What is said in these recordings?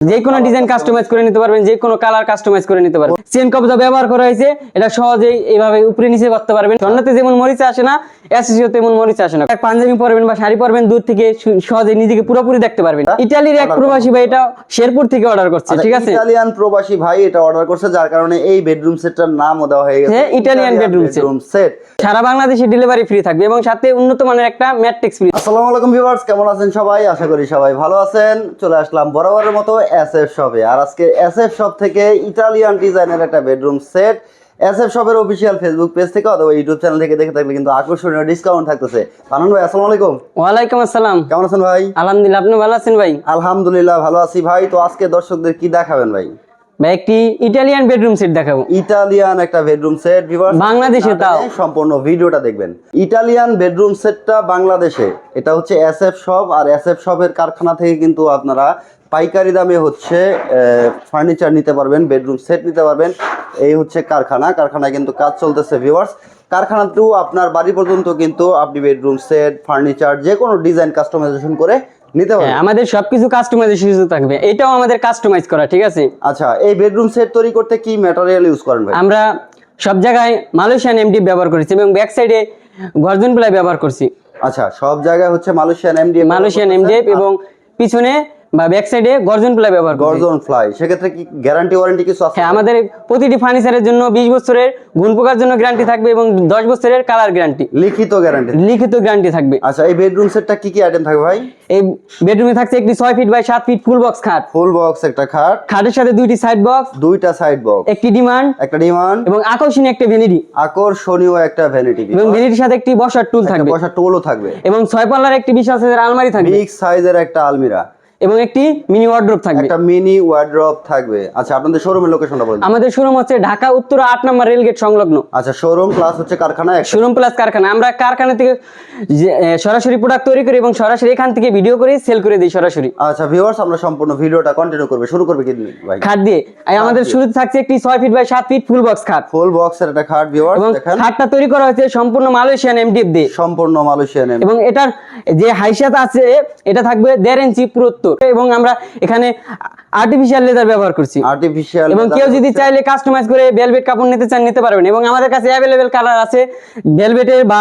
যে কোনো design customise করে নিতে পারবেন যে কোনো কালার কাস্টমাইজ করে নিতে পারবেন। চেন কবজা ব্যবহার করা হয়েছে এটা সহজেই এইভাবে উপরে নিচে করতে পারবেন। ঝর্ণাতে যেমন মরিচা আসে না এসএসিও তেমন মরিচা আসে না। পাঞ্জাবি পরবেন বা শাড়ি পরবেন দূর থেকে সহজে নিজেকে পুরোপুরি দেখতে পারবেন। ইটালির এক প্রবাসী ভাই এটা শেরপুর থেকে অর্ডার করছে ঠিক আছে? ইতালিয়ান প্রবাসী ভাই এটা অর্ডার করছে যার কারণে এই বেডরুম সেটটার নামও দেওয়া হয়ে গেছে। bedroom set। সেট সারা বাংলাদেশে ডেলিভারি ফ্রি থাকবে এবং সাথে উন্নত মানের একটা ম্যাট্রিক্স ফ্রি আসসালামু আলাইকুম ভিউয়ার্স কেমন আছেন সবাই? আশা করি সবাই ভালো আছেন। চলে আসলাম বরাবরের মতো এসএফ শপে আর আজকে এসএফ শপ থেকে ইতালিয়ান ডিজাইনের একটা বেডরুম সেট এসএফ শপের অফিসিয়াল ফেসবুক পেজ থেকে অথবা ইউটিউব চ্যানেল থেকে দেখে থাকলে কিন্তু আকর্ষণীয় ডিসকাউন্ট থাকতেছে। আনন্দ ভাই আসসালামু আলাইকুম। ওয়ালাইকুম আসসালাম। কেমন আছেন ভাই? আলহামদুলিল্লাহ আপনি ভালো আছেন ভাই? আলহামদুলিল্লাহ ভালো আছি ভাই। তো আজকে দর্শকদের কি দেখাবেন ভাই? ভাই একটি ইটালিয়ান বেডরুম সেট দেখাবো। ইটালিয়ান একটা বেডরুম সেট বাংলাদেশে তাও। সম্পূর্ণ ভিডিওটা দেখবেন। ইটালিয়ান বেডরুম সেটটা বাংলাদেশে। এটা হচ্ছে এসএফ শপ আর এসএফ শপের কারখানা থেকে কিন্তু আপনারা পাইকারি দামে হচ্ছে ফার্নিচার নিতে পারবেন বেডরুম সেট নিতে পারবেন। এই হচ্ছে কারখানা কারখানায় কিন্তু কাজ চলতেছে ভিউয়ার্স কারখানা টু আপনার বাড়ি পর্যন্ত কিন্তু আপনি বেডরুম সেট ফার্নিচার যে কোনো ডিজাইন কাস্টমাইজেশন করে নিতে হ্যাঁ, পারবেন। আমাদের সবকিছু কাস্টমাইজেশন থাকবে। এটাও আমাদের কাস্টমাইজ করা ঠিক আছে? আচ্ছা এই বেডরুম সেট তৈরি করতে কি ম্যাটেরিয়াল ইউজ করেন ভাই? আমরা সব জায়গায় মালয়েশিয়ান এমডি ব্যবহার করেছি এবং ব্যাক সাইডে গর্জন প্লাই ব্যবহার করছি। আচ্ছা সব জায়গায় হচ্ছে মালয়েশিয়ান এমডিএফ মালয়েশিয়ান এমডিএফ এবং পিছনে বা ব্যাক সাইডে গর্জন প্লাই ব্যবহার গর্জন ফ্লাই সেক্ষেত্রে কি গ্যারান্টি ওয়ারেন্টি কিছু আছে? হ্যাঁ আমাদের প্রতিটি ফার্নিচারের জন্য বিশ বছরের গুণ পোকার জন্য গ্যারান্টি থাকবে এবং দশ বছরের কালার গ্যারান্টি লিখিত গ্যারান্টি লিখিত গ্যারান্টি থাকবে। আচ্ছা এই বেডরুম সেটটা কি কি আইটেম থাকবে ভাই? এই বেডরুমে থাকছে একটি ছয় ফিট বাই সাত ফিট ফুল বক্স খাট। ফুল বক্স একটা খাট। খাটের সাথে দুইটি সাইড বক্স দুইটা সাইড বক্স একটি ডিমান্ড একটা ডিমান্ড এবং আকর্ষণীয় একটা ভ্যানিটি আকর্ষণীয় একটা ভ্যানিটি এবং ভ্যানিটির সাথে একটি বসার টুল থাকবে। বসা টোলও থাকবে। এবং ছয় পাল্লার একটি বিশাল সাইজের আলমারি থাকবে। বিগ সাইজের একটা আলমিরা। এবং একটি মিনি ওয়ার্ড্রোব থাকবে। একটা মিনি ওয়ার্ড্রপ থাকবে। আচ্ছা আপনাদের শোরুমের লোকেশনটা বলুন। আমাদের শোরুম হচ্ছে ঢাকা উত্তর আট নম্বর রেলগেট সংলগ্ন। আচ্ছা শোরুম প্লাস হচ্ছে কারখানা একটা। শোরুম প্লাস কারখানা। আমরা কারখানা থেকে সরাসরি প্রোডাক্ট তৈরি করি এবং সরাসরি এখান থেকে ভিডিও করে সেল করে দিই সরাসরি। আচ্ছা ভিউয়ার্স আমরা সম্পূর্ণ ভিডিওটা কন্টিনিউ করবে। শুরু করবে কি ভাই? খাট দিয়ে। আমাদের শুরুতে থাকছে একটি ছয় ফিট বাই সাত ফিট ফুল বক্স খাট। ফুল বক্সের একটা খাট ভিউয়ার্স দেখেন। খাটটা তৈরি করা হয়েছে সম্পূর্ণ মালয়েশিয়ান এমডিএফ দিয়ে। সম্পূর্ণ মালয়েশিয়ান এবং এটার যে হাইসাত আছে এটা থাকবে দেড় ইঞ্চি পুরুত্তর এবং আমরা এখানে আর্টিফিশিয়াল লেদার ব্যবহার করছি। আর্টিফিশিয়াল এবং কেউ যদি চাইলে কাস্টমাইজ করে ভেলভেট কাপড় নিতে চান নিতে পারবেন। এবং আমাদের কাছে অ্যাভেলেবেল কালার আছে ভেলভেটের বা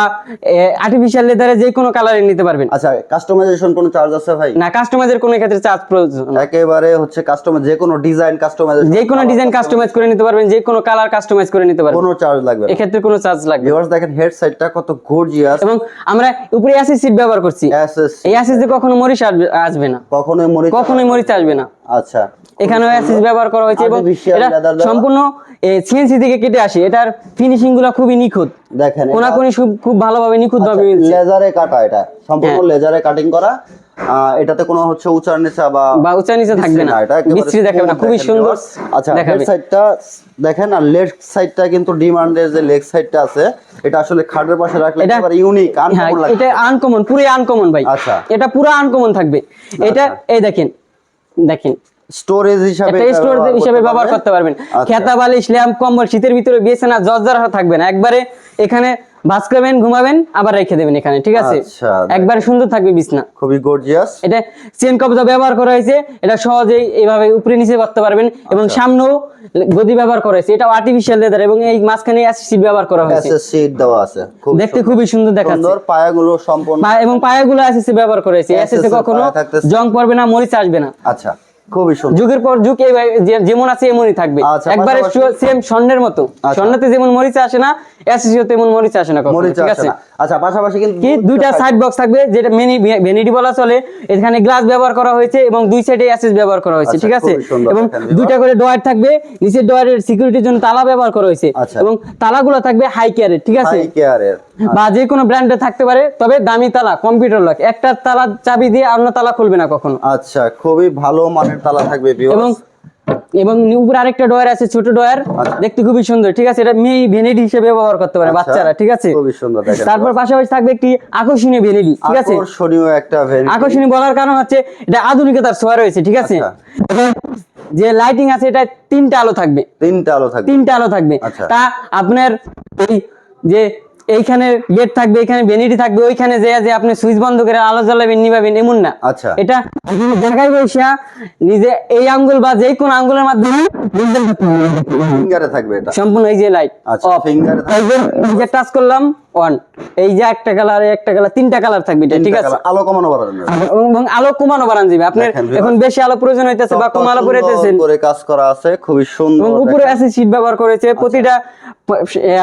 আর্টিফিশিয়াল লেদারের যে কোনো কালারে নিতে পারবেন। আচ্ছা কাস্টমাইজেশন কোনো চার্জ আছে ভাই? না কাস্টমাইজের কোনো ক্ষেত্রে চার্জ প্রয়োজন। একেবারে হচ্ছে কাস্টমার যে কোনো ডিজাইন কাস্টমাইজেশন যে কোনো ডিজাইন কাস্টমাইজ করে নিতে পারবেন যে কোনো কালার কাস্টমাইজ করে নিতে পারবেন। কোনো চার্জ লাগবে না। এক্ষেত্রে কোনো চার্জ লাগবে। ভিউয়ার্স দেখেন হেড সাইডটা কত গর্জিয়াস এবং আমরা উপরে অ্যাসিড সিট ব্যবহার করছি। এসএস এই অ্যাসিড দিয়ে কখনো মরিচ আসবে- আসবে না। কখনোই মনে কখনোই মরিচ আসবে না। আচ্ছা। এখানেও অ্যাসিস ব্যবহার করা হয়েছে এবং এটা সম্পূর্ণ সিএনসি থেকে কেটে আসে। এটার ফিনিশিংগুলো খুবই নিখুঁত। দেখেন কোনাকুনি খুব খুব ভালোভাবে নিখুঁত ভাবে লেজারে কাটা এটা। সম্পূর্ণ হ্যাঁ। লেজারে কাটিং করা। এটাতে কোনো হচ্ছে উঁচা নিচা বা বা উঁচা নিচে থাকবে না। এটা বিস্তৃত দেখাবে না খুবই সুন্দর। আচ্ছা দেখাবে। সাইডটা দেখেন আর লেফট সাইডটা কিন্তু ডিমান্ডের যে লেগ সাইডটা আছে এটা আসলে খাটের পাশে রাখলে একেবারে ইউনিক হ্যাঁ আনকমন লাগে এটা আনকমন পুরো আনকমন ভাই। আচ্ছা। এটা পুরো আনকমন থাকবে। এটা এই দেখেন দেখেন স্টোরেজ হিসাবে এটা স্টোরেজ ব্যবহার হিসেবে করতে ব্যবহার পারবেন। করতে পারবেন আচ্ছা। খেতা বালিশ ল্যাম্প কম্বল শীতের ভিতরে বিছানা জর্জার থাকবে না একবারে এখানে ভাস করবেন ঘুমাবেন আবার রেখে দেবেন এখানে ঠিক আছে? আচ্ছা, একবারে সুন্দর থাকবে বিছনা। খুবই গর্জিয়াস এটা চেন কবজা ব্যবহার করা হয়েছে এটা সহজেই এইভাবে উপরে নিচে করতে পারবেন এবং আচ্ছা। সামনেও গদি ব্যবহার করা হয়েছে এটা আর্টিফিশিয়াল লেদার এবং এই মাঝখানে অ্যাসিড ব্যবহার করা হয়েছে। সিট দেওয়া আছে দেখতে খুবই সুন্দর দেখাচ্ছে। সুন্দর পায়াগুলো সম্পূর্ণ। এবং পায়াগুলো অ্যাসিসি ব্যবহার করা হয়েছে। SSC কখনো জং পড়বে না মরিচ আসবে না। আচ্ছা। খুবই সুন্দর। যুগের পর যুগ এই যেমন আছে এমনই থাকবে। আচ্ছা, একবারে সেম স্বর্ণের মতো। আচ্ছা। স্বর্ণতে যেমন মরিচ আসে না অ্যাসিসিও তেমন মরিচ আসে না ঠিক আছে? আচ্ছা পাশাপাশি কিন্তু কি দুইটা সাইড বক্স থাকবে যেটা মেনি ভ্যানিটি বলা চলে। এখানে গ্লাস ব্যবহার করা হয়েছে এবং দুই সাইডে ব্যবহার করা হয়েছে ঠিক আছে? এবং দুইটা করে ডয়ার থাকবে নিচের ডয়ারের সিকিউরিটির জন্য তালা ব্যবহার করা হয়েছে। এবং তালাগুলো থাকবে হাই কেয়ারের ঠিক আছে? হাই কেয়ারের বা যে কোনো ব্র্যান্ডে থাকতে পারে তবে দামি তালা কম্পিউটার লক একটা তালা চাবি দিয়ে অন্য তালা খুলবে না কখনো। আচ্ছা খুবই ভালো মানের তালা থাকবে। এবং এবং উপরে আরেকটা ডয়ার আছে ছোট ডয়ার আচ্ছা। দেখতে খুবই সুন্দর ঠিক আছে? এটা মেয়ে ভেনিটি হিসেবে ব্যবহার করতে পারে আচ্ছা, বাচ্চারা ঠিক আছে? খুবই সুন্দর দেখেন। তারপর পাশাপাশি থাকবে একটি আকর্ষণীয় ভেনিটি ঠিক আছে? আকর্ষণীয় একটা ভেরি আকর্ষণীয় বলার কারণ হচ্ছে এটা আধুনিকতার ছোঁয়া রয়েছে ঠিক আছে? আচ্ছা। যে লাইটিং আছে এটা তিনটা আলো থাকবে। তিনটা আলো থাকবে। তিনটা আলো থাকবে। আচ্ছা। তা আপনার এই যে এইখানে গেট থাকবে এখানে ভেনিটি থাকবে ওইখানে যে যে আপনি সুইচ বন্ধ করে আলো জ্বালাবেন নিবাবেন এমন না। আচ্ছা। এটা জায়গায় বসে নিজে এই আঙ্গুল বা যে কোন আঙ্গুলের মাধ্যমে ফিঙ্গারে থাকবে এটা। সম্পূর্ণ এই যে লাইট আচ্ছা ফিঙ্গারে থাকবে। টাচ করলাম অন এই যে একটা কালার একটা কালার তিনটা কালার থাকবে এটা ঠিক আছে? আলো কমানো বাড়ানো এবং আলো কমানো বাড়ান যাবে। আপনার এখন বেশি আলো প্রয়োজন হইতেছে বা কম আলো করে কাজ করা আছে খুবই সুন্দর এবং উপরে আছে শীট ব্যবহার করেছে প্রতিটা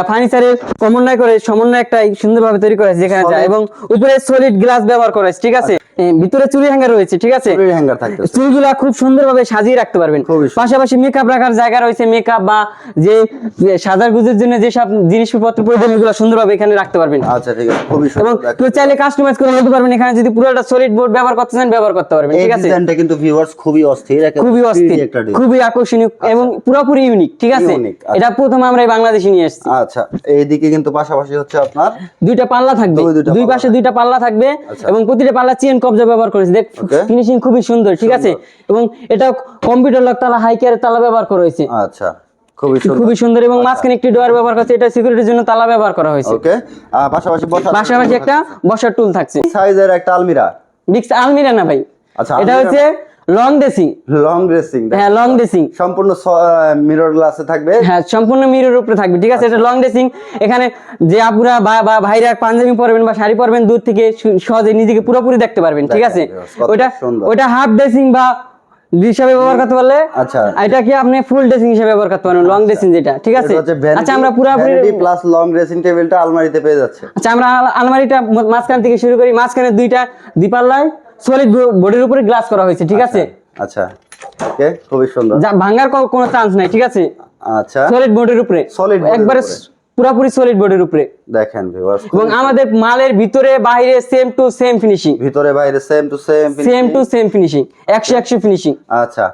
ফার্নিচারের সমন্বয় করে সমন্বয় একটা সুন্দরভাবে তৈরি করেছে যেখানে যায়। এবং উপরে সলিড গ্লাস ব্যবহার করেছে ঠিক আছে? ভিতরে চুরি হ্যাঙ্গার রয়েছে ঠিক আছে? হ্যাঙ্গার চুলগুলা খুব সুন্দরভাবে সাজিয়ে রাখতে পারবেন। খুবই পাশাপাশি মেকআপ রাখার জায়গা রয়েছে মেকআপ বা যে সাজার গুজের জন্য যেসব জিনিসপত্র প্রয়োজন এগুলো সুন্দরভাবে এখানে রাখতে পারবেন। আচ্ছা ঠিক আছে। খুবই সুন্দর। কেউ চাইলে কাস্টমাইজ করে নিতে পারবেন। এখানে যদি পুরোটা সলিড বোর্ড ব্যবহার করতে চান ব্যবহার করতে পারবেন ঠিক আছে? ডিজাইনটা কিন্তু ভিউয়ার্স খুবই অস্থির খুবই অস্থির খুবই আকর্ষণীয় এবং পুরোপুরি ইউনিক ঠিক আছে? আচ্ছা। এটা প্রথম আমরা বাংলাদেশে নিয়ে এসেছি আচ্ছা এইদিকে কিন্তু পাশাপাশি হচ্ছে আপনার দুইটা পাল্লা থাকবে। দুই দুই পাশে দুইটা পাল্লা থাকবে আচ্ছা। এবং প্রতিটা পাল্লা চেন কবজা ব্যবহার করেছে। দেখ ফিনিশিং খুবই সুন্দর ঠিক আছে? এবং এটা কম্পিউটার লক তালা হাই কেয়ারের তালা ব্যবহার করা হয়েছে। আচ্ছা খুবই সুন্দর খুবই সুন্দর। এবং মাঝখানে একটি ডোয়ার ব্যবহার করেছে এটা সিকিউরিটির জন্য তালা ব্যবহার করা হয়েছে। ওকে পাশাপাশি বসার পাশাপাশি একটা বসার টুল থাকছে। সাইজের একটা আলমিরা। বিক্স আলমিরা না ভাই। আচ্ছা, এটা হচ্ছে লং ড্রেসিং লং ড্রেসিং হ্যাঁ লং ড্রেসিং সম্পূর্ণ মিরর গ্লাসে থাকবে। হ্যাঁ সম্পূর্ণ মিরর উপরে থাকবে ঠিক আছে? এটা লং ড্রেসিং এখানে যে আপুরা বা ভাইরা পাঞ্জাবি পরবেন বা শাড়ি পরবেন দূর থেকে সহজে নিজেকে পুরোপুরি দেখতে পারবেন ঠিক আছে? ওটা ওটা হাফ ড্রেসিং বা হিসাবে ব্যবহার করতে পারলে আচ্ছা। এটা কি আপনি ফুল ড্রেসিং হিসাবে ব্যবহার করতে পারেন লং ড্রেসিং যেটা ঠিক আছে? আচ্ছা আমরা পুরোপুরি প্লাস লং ড্রেসিং টেবিলটা আলমারিতে পেয়ে যাচ্ছে। আচ্ছা আমরা আলমারিটা মাঝখান থেকে শুরু করি মাঝখানে দুইটা দিপাল্লায় সলিড বোর্ডের উপরে গ্লাস করা হয়েছে ঠিক আছে? আচ্ছা ওকে খুবই সুন্দর। যা ভাঙার কোনো চান্স নাই ঠিক আছে? আচ্ছা। সলিড বোর্ডের উপরে। এর একবারে। পুরোপুরি সলিড বোর্ডের উপরে। দেখেন ভিউয়ার্স এবং আমাদের মালের ভিতরে বাইরে সেম টু সেম ফিনিশিং ভিতরে বাইরে same to same same to same finishing একশো একশো ফিনিশিং আচ্ছা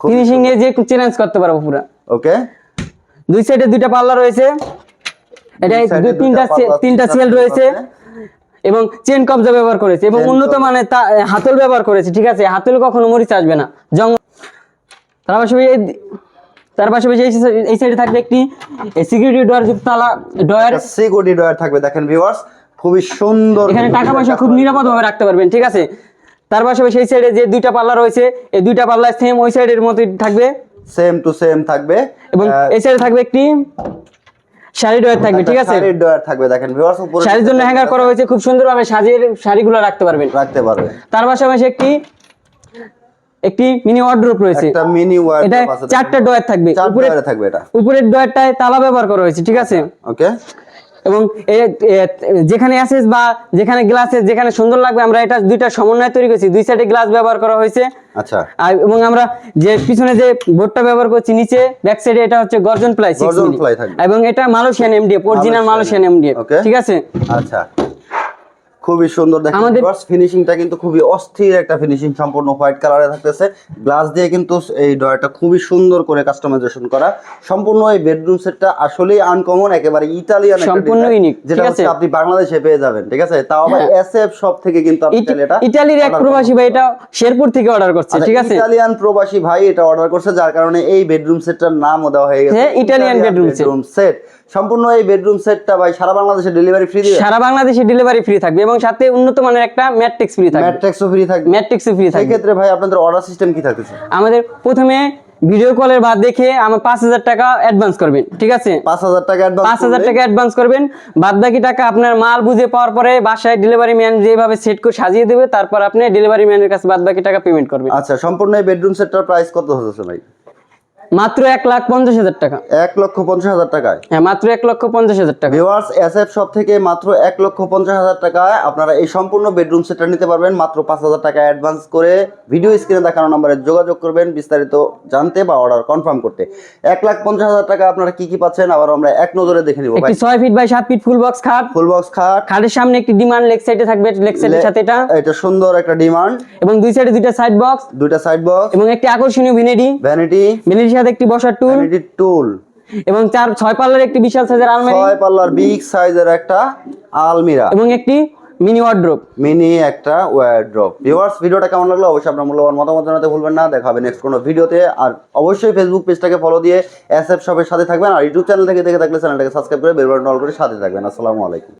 খুব ফিনিশিং নিয়ে যে চ্যালেঞ্জ করতে পারব পুরো। ওকে দুই সাইডে দুইটা পাল্লা রয়েছে। এটা দুই এ তিনটা তিনটা সেল রয়েছে। এবং চেন কবজা ব্যবহার করেছে এবং উন্নত। মানের হাতল ব্যবহার করেছে ঠিক আছে? হাতল কখনো মরিচ আসবে না। জং তার পাশাপাশি এই- তার পাশাপাশি এই সাইডে থাকবে একটি সিকিউরিটি ডোয়ার যুক্ত তালা ডয়ার সিকিউরিটি ডয়ার থাকবে দেখেন ভিউয়ার্স খুবই সুন্দর এখানে টাকা পয়সা খুব নিরাপদভাবে রাখতে পারবেন ঠিক আছে? তার পাশাপাশি এই সাইডে যে দুইটা পাল্লা রয়েছে এই দুইটা পাল্লা সেম ওই সাইডের মতোই থাকবে। সেম টু সেম থাকবে। এবং এই সাইডে থাকবে একটি শাড়ি ডয়ার থাকবে ঠিক আছে? শাড়ির ডয়ার থাকবে দেখেন ভিউয়ার্স উপরে শাড়ির জন্য হ্যাঙ্গার করা হয়েছে খুব সুন্দরভাবে সাজিয়ে শাড়িগুলো রাখতে পারবেন। রাখতে পারবে তার পাশাপাশি একটি একটি মিনি ওয়ার্ড্রপ রয়েছে। একটা মিনি ওয়ার্ড্রপ আছে চারটা ডয়ার থাকবে। উপরে থাকবে এটা। উপরের ডয়ারটায় তালা ব্যবহার করা হয়েছে ঠিক আছে? ওকে এবং যেখানে অ্যাসেস বা যেখানে গ্লাসেস যেখানে সুন্দর লাগবে আমরা এটা দুইটা সমন্বয় তৈরি করেছি। দুই সাইডে গ্লাস ব্যবহার করা হয়েছে। আচ্ছা। আর এবং আমরা যে পিছনে যে বোর্ডটা ব্যবহার করছি নিচে ব্যাক সাইডে এটা হচ্ছে গর্জন প্লাই গর্জন থাকবে। এবং এটা Malaysian MDF original Malaysian MDF. ঠিক আছে? আচ্ছা। খুবই সুন্দর। দেখেন আমাদের- ফিনিশিংটা কিন্তু খুবই অস্থির একটা ফিনিশিং সম্পূর্ণ হোয়াইট কালারে থাকতেছে। গ্লাস দিয়ে কিন্তু এই ডয়ারটা খুবই সুন্দর করে কাস্টমাইজেশন করা। সম্পূর্ণ এই বেডরুম সেটটা আসলেই আনকমন একেবারে ইতালিয়ান সম্পূর্ণ unique, যেটা হচ্ছে হ্যাঁ। আপনি বাংলাদেশে পেয়ে যাবেন ঠিক আছে? তাও আবার এসএফ শপ থেকে কিন্তু আপনি চাইলে এটা ইটালির এক প্রবাসী ভাই এটা শেরপুর থেকে অর্ডার করছে আচ্ছা, ঠিক আছে? ইতালিয়ান প্রবাসী ভাই এটা অর্ডার করছে যার কারণে এই বেডরুম সেটটার নামও দেওয়া হয়ে গেছে। হ্যাঁ, bedroom set। সেট সম্পূর্ণ এই বেডরুম সেটটা ভাই সারা বাংলাদেশে ডেলিভারি ফ্রি দিবে? সারা বাংলাদেশে ডেলিভারি ফ্রি থাকবে এবং সাথে উন্নত মানের একটা ম্যাট্রিক্স ফ্রি থাকবে। ম্যাট্রিক্সও ফ্রি থাকবে। ম্যাট্রিক্সও ফ্রি সেই থাকবে। ক্ষেত্রে ভাই আপনাদের অর্ডার সিস্টেম কি থাকতেছে? আমাদের প্রথমে ভিডিও কলের বাদ দেখে আমার পাঁচ হাজার টাকা অ্যাডভান্স করবেন ঠিক আছে? পাঁচ হাজার টাকা অ্যাডভান্স পাঁচ হাজার টাকা অ্যাডভান্স করবেন। বাদ বাকি টাকা আপনার মাল বুঝে পাওয়ার পরে বাসায় ডেলিভারি ম্যান যেভাবে সেট করে সাজিয়ে দেবে তারপর আপনি ডেলিভারি ম্যানের কাছে বাদ বাকি টাকা পেমেন্ট করবেন। আচ্ছা সম্পূর্ণ এই বেডরুম সেটটার প্রাইস কত হচ্ছে ভাই? মাত্র এক লাখ পঞ্চাশ হাজার টাকা। এক লক্ষ পঞ্চাশ হাজার টাকায়। হ্যাঁ মাত্র এক লক্ষ পঞ্চাশ হাজার টাকা। ভিওয়ার্স এসএফ শপ থেকে মাত্র এক লক্ষ পঞ্চাশ হাজার টাকায় আপনারা এই সম্পূর্ণ বেডরুম সেটটা নিতে পারবেন মাত্র পাঁচ হাজার টাকা অ্যাডভান্স করে। ভিডিও স্ক্রিনে দেখানো নাম্বারে যোগাযোগ করবেন বিস্তারিত জানতে বা অর্ডার কনফার্ম করতে। এক লাখ পঞ্চাশ হাজার টাকা আপনারা কি কি পাচ্ছেন আবার আমরা এক নজরে দেখে নিব একটি ছয় ফিট বাই সাত ফিট ফুল বক্স খাট। ফুল বক্স খাট। খাটের সামনে একটি ডিমান্ড লেগ সাইডে থাকবে লেগ সাইডের সাথে এটা। এটা সুন্দর একটা ডিমান্ড এবং দুই সাইডে দুইটা সাইড বক্স দুইটা সাইড বক্স এবং একটি আকর্ষণীয় ভিনেডি ভ্যানিটি ভিনেডির সাথে একটি বসার টুল ভ্যানিটি টুল এবং চার ছয় পাল্লার একটি বিশাল সাইজের আলমারি ছয় পাল্লার বিগ সাইজের একটা আলমিরা। এবং একটি মিনি ওয়ার্ড্রোপ মিনি একটা ওয়ারড্রপ ভিউয়ার্স ভিডিওটা কেমন লাগল? অবশ্যই আপনার মূল্যবান মতামত জানাতে ভুলবেন না। দেখা হবে নেক্সট কোনো ভিডিওতে। আর অবশ্যই ফেসবুক পেজটাকে ফলো দিয়ে এসএফ শপের সাথে থাকবেন। আর ইউটিউব চ্যানেল থেকে দেখে থাকলে চ্যানেলটাকে সাবস্ক্রাইব করে বেল বাটন অল করে সাথে থাকবেন। আসসালামু আলাইকুম।